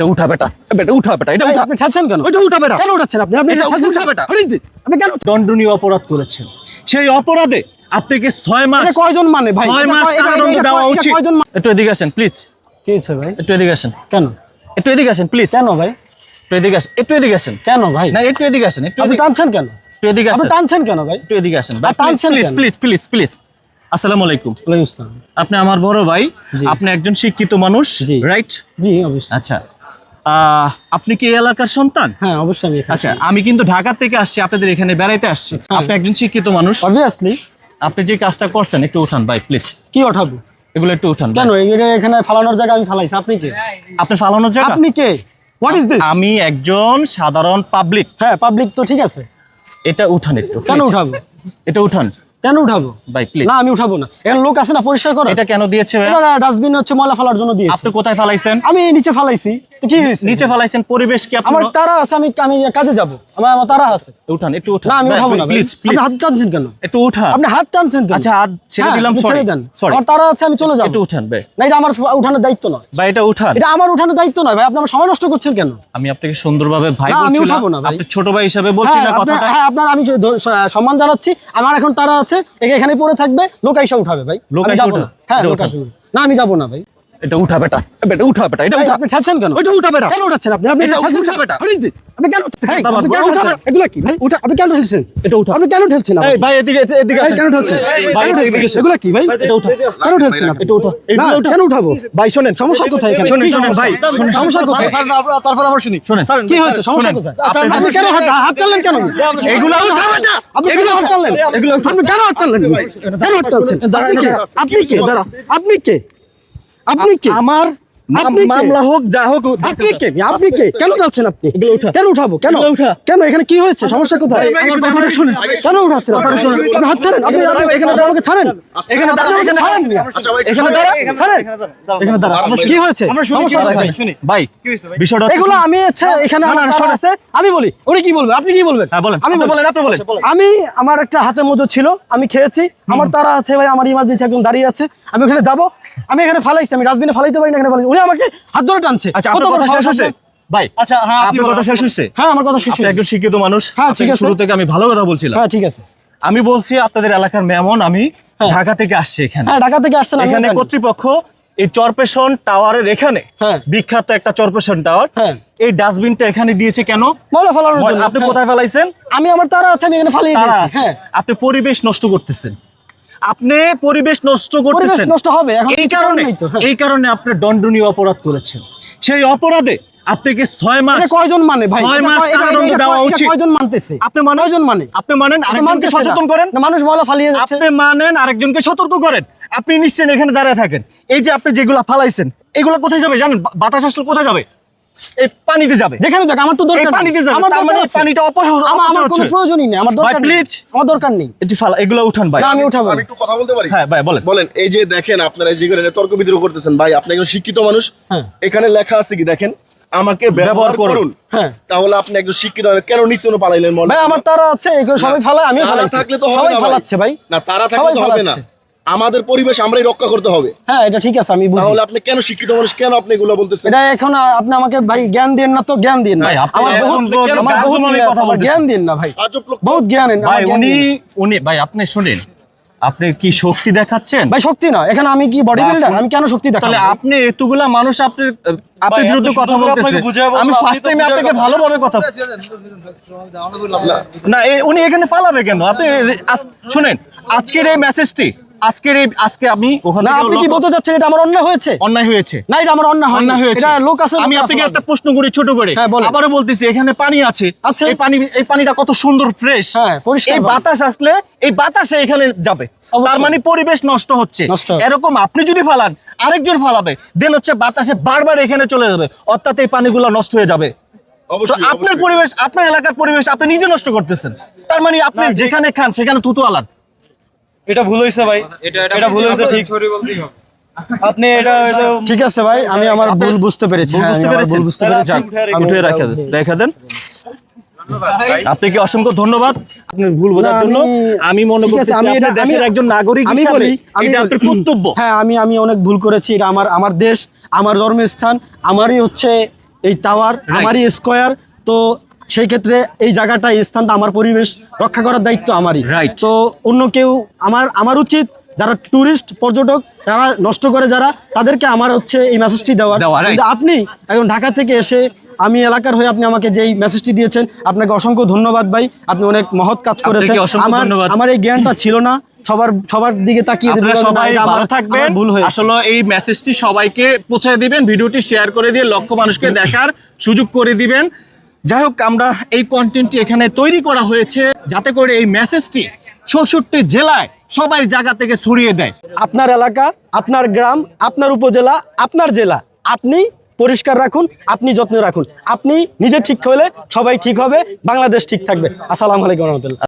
এটা উঠা বেটা বেটা উঠা বেটা এটা উঠা। আপনি ছাড়ছেন কেন? ওইটা উঠা বেটা। কেন উঠাচ্ছেন আপনি? আপনি এটা উঠা বেটা। What is this? আপনি কেন দণ্ডনীয় অপরাধ করেছেন। সেই অপরাধে আপনাকে ছয় মাস কয়জন মানে ভাই? ছয় মাস কারাদণ্ড দেওয়া উচিত। একটু এদিকে আসেন প্লিজ কি হচ্ছে ভাই? একটু এদিকে আসেন। কেন? একটু এদিকে আসেন প্লিজ কেন ভাই? একটু এদিকে আসেন একটু এদিকে আসেন। কেন ভাই? না একটু এদিকে আসেন একটু আপনি টানছেন কেন? একটু এদিকে আপনি টানছেন কেন ভাই? একটু এদিকে আসেন। আর টানছেন প্লিজ প্লিজ প্লিজ প্লিজ আসসালামু আলাইকুম। আপনি আমার বড় ভাই। আপনি একজন শিক্ষিত মানুষ রাইট জি অবশ্যই। আচ্ছা। আপনি কি এলাকার সন্তান? হ্যাঁ অবশ্যই আমি আচ্ছা আমি কিন্তু ঢাকা থেকে আসছি আপনাদের এখানে বেড়াইতে আসছি। আপনি একজন শিক্ষিত মানুষ। অবভিয়াসলি আপনি যে কাজটা করছেন একটু উঠান ভাই প্লিজ কি ওঠাবো এগুলো একটু উঠান কেন? এখানে ফালানোর জায়গা আমি ফালাইছি আপনি কে? আপনি ফালানোর জায়গা? আপনি কে? হোয়াট ইজ দিস আমি একজন সাধারণ পাবলিক হ্যাঁ পাবলিক তো ঠিক আছে। এটা উঠান একটু কেন উঠাবো? এটা উঠান। কেন উঠাবো? ভাই প্লিজ না আমি উঠাবো না। এখানে লোক আছে না পরিষ্কার করে এটা কেন দিয়েছে ডাস্টবিন হচ্ছে ময়লা ফেলার জন্য দিয়েছে। আপনি কোথায় ফালাইছেন? আমি নিচে ফালাইছি। কি হয়েছে? নিচে ফালাইছেন পরিবেশ কি আমার তারা আছে আমি আমি কাজে যাব। আমার আমার তারা আছে। উঠান একটু উঠান। না আমি উঠাবো না প্লিজ আপনি হাত টানছেন কেন? একটু উঠান। আপনি হাত টানছেন কেন? আচ্ছা হাত ছেড়ে হ্যাঁ, দিলাম সরি দেন। আমার তারা আছে আমি চলে যাব। একটু উঠান ভাই। না এটা আমার উঠানোর দায়িত্ব নয়। ভাই এটা উঠান। এটা আমার উঠানোর দায়িত্ব নয় ভাই। আপনি আমার সময় নষ্ট করছেন কেন? আমি আপনাকে সুন্দরভাবে ভাই না, আমি উঠাবো না ভাই। আপনি ছোট ভাই হিসেবে বলছি হ্যাঁ না আপনার- কথাটা। হ্যাঁ আপনার আমি সম্মান জানাচ্ছি আমার এখন তারা আছে একে এখানে পড়ে থাকবে লোক আইসা উঠাবে ভাই। লোক আমি আইসা যাব উঠা- না হ্যাঁ এটা লোক উঠা। না আমি যাব না ভাই। এটা উঠা বেটা বেটা উঠা বেটা এটা উঠা। আপনি ছাড়ছেন কেন? ওইটা উঠা বেটা। কেন উঠাচ্ছেন আপনি? আপনি এটা উঠা বেটা। Is আপনি কেন? ভাই, আপনি কেন উঠা। এগুলা কি ভাই? উঠা। আপনি কেন ঠেলছেন এটা উঠা। আপনি কেন ঠেলছেন এই ভাই এদিকে এদিকে আসেন। কেন ঠেলছেন ভাই এদিকে? আসেন। এগুলা কি ভাই? এটা উঠা। কেন ঠেলছেন আপনি? এটা উঠা। এগুলো উঠা। কেন উঠাবো? ভাই শোনেন। সমস্যা কোথায় এখানে? শোনেন শোনেন? ভাই শোনেন। সমস্যা কোথায়? তারপর আমার শুনি। শোনেন। কি হয়েছে? সমস্যা কোথায়? আপনি- কেন হাত হাত টানলেন কেন? এগুলো উঠা বেটা? আপনি কেন হাত টানলেন এগুলো আপনি কেন হাত টানলেন কেন হাত টানছেন আপনি কে আপনি কে? আপনি কে? আপনি কে আমার? মামলা হোক যা হোক আপনি কে? আপনি কে? কেন আপনি? কেন উঠাবো? কেন? কেন? এখানে কি হয়েছে? সমস্যা কোথায়? আমার কথাটা শুনেন। কেন উঠাচ্ছেন আপনি আপনি হাত ছাড়েন আপনি আপনি এখানে আমাকে ছাড়েন। এখানে দাঁড়ান, আপনি আমাকে এখানে ছাড়েন। মিয়া। এখানে দাঁড়া ছাড়েন। এখানে দাঁড়া আমরা কি হয়েছে ভাই? বিষয়টা এগুলো আমি এখানে আছে আমি বলি উনি কি বলবেন? আপনি কি বলবেন? হ্যাঁ আমি বলেন আপনি বলেন। আমি আমার একটা হাতে মজো ছিল আমি খেয়েছি। আমার তারা আছে ভাই আমার ইমার্জেন্সি একজন দাঁড়িয়ে আছে। আমি ওখানে যাব আমি এখানে ফালাইছি আমি ডাস্টবিনে ফালাইতে পারি না এখানে ফালাইছি উনি আমাকে হাত ধরে টানছে। আচ্ছা আপনার কথা শেষ হয়েছে? ভাই আচ্ছা, হ্যাঁ, আপনার কথা শেষ হয়েছে? হ্যাঁ আমার কথা শেষ আপনি হয়েছে। একজন শিক্ষিত মানুষ। হ্যাঁ, ঠিক আছে। শুরু থেকে আমি ভালো কথা বলছিলাম। হ্যাঁ ঠিক আছে। আমি বলছি আপনাদের এলাকার মেমন আমি ঢাকা থেকে আসছি এখানে। হ্যাঁ ঢাকা থেকে আসছেন আমি এখানে কর্তৃপক্ষ এই চরপেশন টাওয়ারের এখানে হ্যাঁ। বিখ্যাত একটা চরপেশন টাওয়ার। হ্যাঁ। এই ডাস্টবিনটা এখানে দিয়েছে কেন? ময়লা ফালানোর জন্য। আপনি হ্যাঁ। কোথায় ফেলাইছেন? আমি আমার তারা আছে আমি এখানে ফালিয়ে দিয়েছি। হ্যাঁ। আপনি পরিবেশ নষ্ট করতেছেন। আপনি পরিবেশ নষ্ট করতেছেন। নষ্ট হবে এই কারণে হ্যাঁ। এই কারণে আপনি দণ্ডনীয় অপরাধ করেছেন। সেই অপরাধে আপনাকে ছয় মাস কয়জন মানে ভাই? ছয় মাস কারাদণ্ড দেওয়া উচিত। কয়জন মানতেছে? আপনি মানেন কয়জন মানে? আপনি মানেন আরেকজনকে সচেতন করেন। মানুষ ময়লা ফালিয়ে যাচ্ছে। আপনি মানেন আরেকজনকে সতর্ক করেন। আপনি নিশ্চয়ই এখানে দাঁড়ায় থাকেন। এই যে আপনি যেগুলা ফালাইছেন এগুলো কোথায় যাবে জানেন? বাতাস আসলে কোথায় যাবে? এই পানিতে যাবে। যেখানে যাক আমার তো দরকার পানিতে যাবে আমার মানে পানিটা অপচয় আমার আমার কোনো প্রয়োজনই নেই আমার দরকার please। আমার দরকার নেই। এই ফালা এগুলো উঠান ভাই। না আমি উঠাবো আমি একটু কথা বলতে পারি? হ্যাঁ ভাই বলেন। বলেন এই যে দেখেন আপনারা যে করে তর্ক বিদ্রোহ করতেছেন ভাই আপনি একজন শিক্ষিত মানুষ। হ্যাঁ। এখানে লেখা আছে কি দেখেন আমাকে ব্যবহার করুন। হ্যাঁ। তাহলে আপনি একজন শিক্ষিত কেন নিচে পালাইলেন মনে ভাই আমার তারা আছে এগুলো সবাই ফালায় আমিও তারা ফালাইছি। থাকলে তো হবে না ভাই। ফালাচ্ছে ভাই। না তারা থাকলে তো হবে না। আমাদের পরিবেশ আমরাই রক্ষা করতে হবে হ্যাঁ এটা ঠিক আছে আমি বুঝি তাহলে আপনি কেন শিক্ষিত মানুষ কেন আপনি এগুলো বলতেছেন এটা এখন আপনি আমাকে ভাই জ্ঞান দিন না তো জ্ঞান দিন না ভাই, আমার বহুত আমার বহুত ইয়ে জ্ঞান দিন না ভাই আজব লোক বহুত জ্ঞান ভাই উনি উনি ভাই আপনি শুনেন আপনি কি শক্তি দেখাচ্ছেন ভাই শক্তি না এখানে আমি কি বডি বিল্ডার আমি কেন শক্তি দেখাবো তাহলে আপনি এতগুলা মানুষ আপনি আপনার ভাই, বিরুদ্ধে কথা সুন্দর বলতেছে আপনাকে বুঝিয়ে বলব, আমি ফার্স্ট টাইম আপনাকে ভালোভাবে কথা না উনি এখানে ফালাবে কেন আপনি শুনেন আজকের এই মেসেজটি আজকের এই আজকে আমি না আপনি কি বলতে চাচ্ছেন এটা আমার অন্যায় হয়েছে? অন্যায় হয়েছে। না এটা আমার অন্যায় হয়নি। অন্যায় হয়েছে। এটা লোক আছে আমি আপনাকে একটা প্রশ্ন করি ছোট করে। হ্যাঁ, আবারও বলতেছি এখানে পানি আছে। আচ্ছা। এই পানি এই পানিটা কত সুন্দর ফ্রেশ হ্যাঁ, এই বাতাস আসলে এই বাতাসে এখানে যাবে। তার মানে পরিবেশ নষ্ট হচ্ছে। নষ্ট এরকম আপনি যদি ফালান আরেকজন ফালাবে। দেন হচ্ছে বাতাসে বারবার এখানে চলে যাবে। অর্থাৎ এই পানিগুলো নষ্ট হয়ে যাবে। আপনার পরিবেশ আপনার এলাকার পরিবেশ আপনি নিজে নষ্ট করতেছেন। তার মানে আপনি যেখানে খান সেখানে থুতু আলাদ। এটা ভুল হয়েছে ভাই। এটা ভুল হয়েছে ঠিক। আপনি এটা ঠিক আছে ভাই আমি আমার ভুল বুঝতে পেরেছি। ভুল হ্যাঁ, বুঝতে পেরেছি। উঠে আমি উঠে রাখা দেন আপনাকে অসংখ্য ধন্যবাদ? আপনার ভুল বোঝার জন্য আমি- মনে করতেছি আমি এটা- দেশের একজন নাগরিক আমি বলি আমি এটা আপনার কর্তব্য। হ্যাঁ আমি আমি অনেক ভুল করেছি। এটা আমার আমার দেশ আমার জন্মস্থান আমারই হচ্ছে এই টাওয়ার আমারই স্কোয়ার তো সেই ক্ষেত্রে এই জায়গাটা এই স্থানটা আমার পরিবেশ রক্ষা করার দায়িত্ব আমারই. তো অন্য কেউ আমার আমার উচিত যারা ট্যুরিস্ট পর্যটক তারা নষ্ট করে যারা তাদেরকে আমার হচ্ছে এই মেসেজটি দেওয়ার। দেওয়া, কিন্তু আপনি এখন ঢাকা থেকে এসে আমি এলাকার হয়ে আপনি আমাকে যেই মেসেজটি দিয়েছেন আপনাকে অসংখ্য ধন্যবাদ ভাই। আপনি অনেক মহৎ কাজ করেছেন। আমার আমার এই জ্ঞানটা ছিল না। সবার সবার দিকে তাকিয়ে সবাই ভালো থাকবেন। ভুল হয়েছে। আসলে এই মেসেজটি সবাইকে পৌঁছে দিবেন ভিডিওটি শেয়ার করে দিয়ে লক্ষ মানুষকে দেখার সুযোগ করে দিবেন। যাই হোক, আমরা এই কন্টেন্টটি এখানে তৈরি করা হয়েছে যাতে করে এই মেসেজটি চৌষট্টি জেলায় সবাই জায়গা থেকে ছড়িয়ে দেয়। আপনার এলাকা, আপনার গ্রাম, আপনার উপজেলা, আপনার জেলা, আপনি পরিষ্কার রাখুন, আপনি যত্ন রাখুন। আপনি নিজে ঠিক হলে সবাই ঠিক হবে, বাংলাদেশ ঠিক থাকবে। আসসালামু আলাইকুম রহমতুল্লাহ।